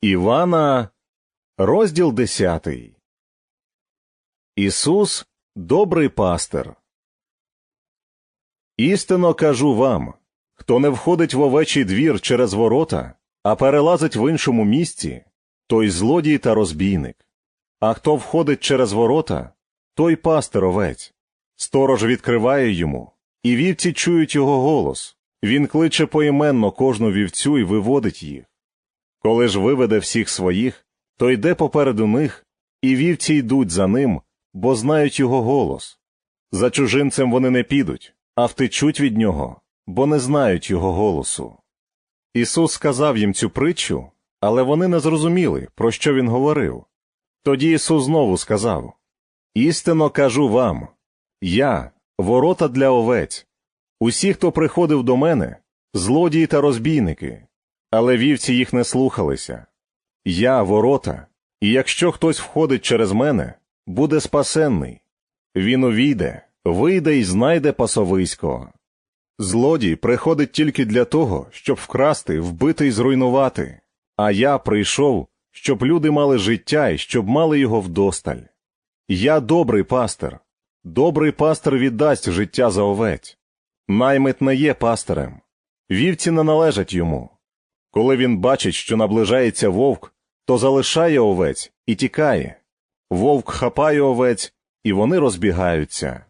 Івана, розділ 10. Ісус добрий пастир. Істинно кажу вам, хто не входить в овечий двір через ворота, а перелазить в іншому місці, той злодій та розбійник. А хто входить через ворота, той пастир овець. Сторож відкриває йому, і вівці чують його голос. Він кличе поіменно кожну вівцю і виводить їх. Коли ж виведе всіх своїх, то йде попереду них, і вівці йдуть за ним, бо знають його голос. За чужинцем вони не підуть, а втечуть від нього, бо не знають його голосу. Ісус сказав їм цю притчу, але вони не зрозуміли, про що він говорив. Тоді Ісус знову сказав Істинно кажу вам я, ворота для овець. Усі, хто приходив до мене, злодії та розбійники, але вівці їх не слухалися. Я ворота, і якщо хтось входить через мене, буде спасенний. Він увійде, вийде і знайде пасовисько. Злодій приходить тільки для того, щоб вкрасти, вбити і зруйнувати, а я прийшов, щоб люди мали життя і щоб мали його вдосталь. Я добрий пастир, добрий пастир віддасть життя за овець. Наймит не є пастирем, вівці не належать йому. Коли він бачить, що наближається вовк, то залишає овець і тікає. Вовк хапає овець, і вони розбігаються.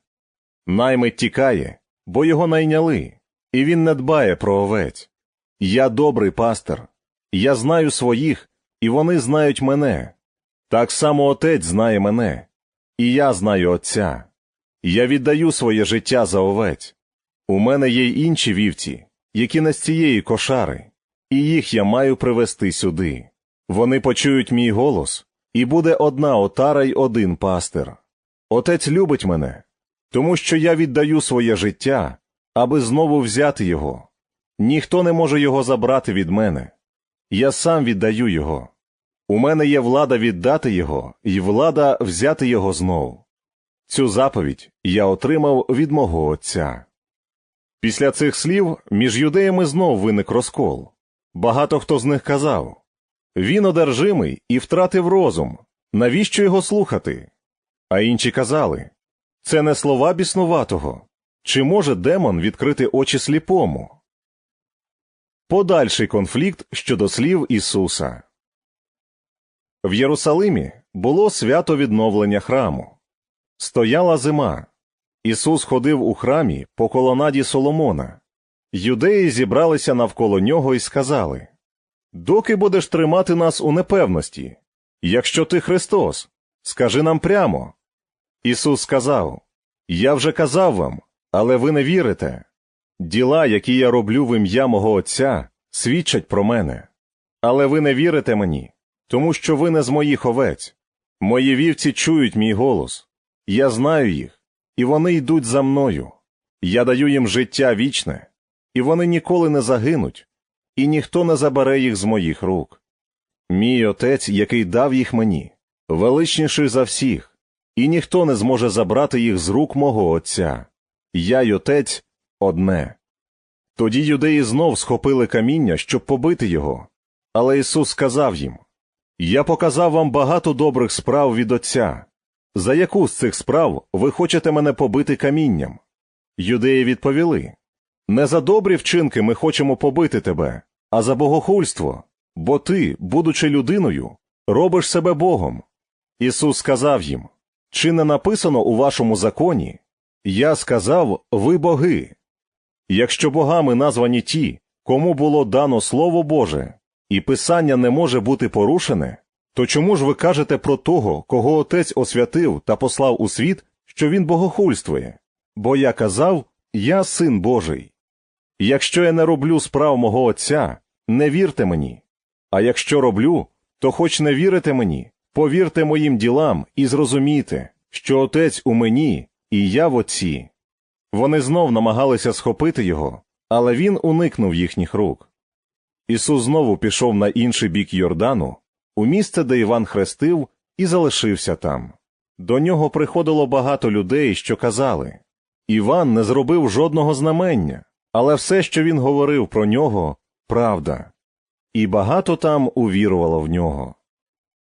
Наймит тікає, бо його найняли, і він не дбає про овець. Я добрий пастир, я знаю своїх, і вони знають мене. Так само отець знає мене, і я знаю Отця. Я віддаю своє життя за овець. У мене є й інші вівці, які не з цієї кошари, і їх я маю привести сюди. Вони почують мій голос, і буде одна отара й один пастир. Отець любить мене, тому що я віддаю своє життя, аби знову взяти його. Ніхто не може його забрати від мене. Я сам віддаю його. У мене є влада віддати його і влада взяти його знову. Цю заповідь я отримав від мого Отця. Після цих слів між юдеями знов виник розкол. Багато хто з них казав він одержимий і втратив розум. Навіщо його слухати? А інші казали це не слова біснуватого. Чи може демон відкрити очі сліпому? Подальший конфлікт щодо слів Ісуса. В Єрусалимі було свято відновлення храму. Стояла зима. Ісус ходив у храмі по колонаді Соломона. Юдеї зібралися навколо нього і сказали Доки будеш тримати нас у непевності? Якщо ти Христос, скажи нам прямо. Ісус сказав Я вже казав вам, але ви не вірите. Діла, які я роблю в ім'я мого Отця, свідчать про мене. Але ви не вірите мені, тому що ви не з моїх овець. Мої вівці чують мій голос. Я знаю їх, і вони йдуть за мною. Я даю їм життя вічне, і вони ніколи не загинуть, і ніхто не забере їх з моїх рук. Мій отець, який дав їх мені, величніший за всіх, і ніхто не зможе забрати їх з рук мого Отця. Я й отець одне. Тоді юдеї знов схопили каміння, щоб побити його. Але Ісус сказав їм Я показав вам багато добрих справ від Отця. За яку з цих справ ви хочете мене побити камінням? Юдеї відповіли Не за добрі вчинки ми хочемо побити тебе, а за богохульство, бо ти, будучи людиною, робиш себе Богом. Ісус сказав їм Чи не написано у вашому законі? Я сказав ви боги. Якщо богами названі ті, кому було дано Слово Боже, і Писання не може бути порушене, то чому ж ви кажете про того, кого отець освятив та послав у світ, що він богохульствує? Бо я казав, я син Божий. Якщо я не роблю справ мого Отця, не вірте мені. А якщо роблю, то хоч не вірите мені, повірте моїм ділам і зрозумійте, що Отець у мені, і я в Отці. Вони знов намагалися схопити його, але він уникнув їхніх рук. Ісус знову пішов на інший бік Йордану, у місце, де Іван хрестив, і залишився там. До нього приходило багато людей, що казали Іван не зробив жодного знамення, але все, що він говорив про нього, правда. і багато там увірувало в нього.